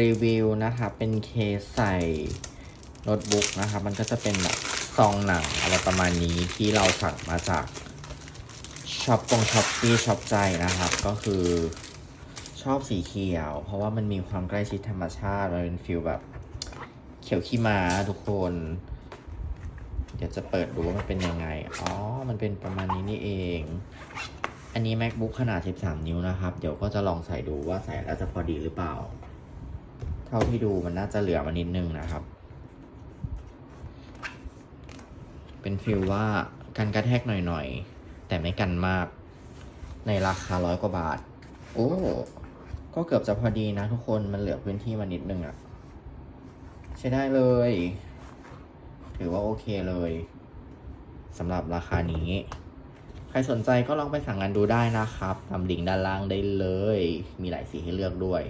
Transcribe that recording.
รีวิวนะครับเป็นเคสใส่โน้ตบุ๊กนะครับมันก็จะเป็นแบบซองหนังอะไรประมาณนี้ที่เราสั่งมาจากช็อปปงช็อปปี้ช็อปใจนะครับ ก็คือชอบสีเขียว เพราะว่ามันมีความใกล้ชิดธรรมชาติมันเป็นฟิลแบบ เขียวขี้ม้าทุกคน เดี๋ยวจะเปิดดูว่ามันเป็นยังไง อ๋อ มันเป็นประมาณนี้นี่เอง อันนี้ macbook ขนาด 13 นิ้วนะครับ เดี๋ยวก็จะลองใส่ดูว่าใส่แล้วจะพอดีหรือเปล่า ท่าที่ดูมันน่าจะเหลือมานิดนึงนะครับ เป็นฟิลว่ากันกระแทกหน่อยๆ แต่ไม่กันมาก ในราคาร้อยกว่าบาท โอ้ ก็เกือบจะพอดีนะทุกคนมันเหลือพื้นที่มานิดนึงอะใช้ได้เลย ถือว่าโอเคเลยสำหรับราคานี้ ใครสนใจก็ลองไปสั่งงานดูได้นะครับตามลิงก์ด้านล่างได้เลย มีหลายสีให้เลือกด้วย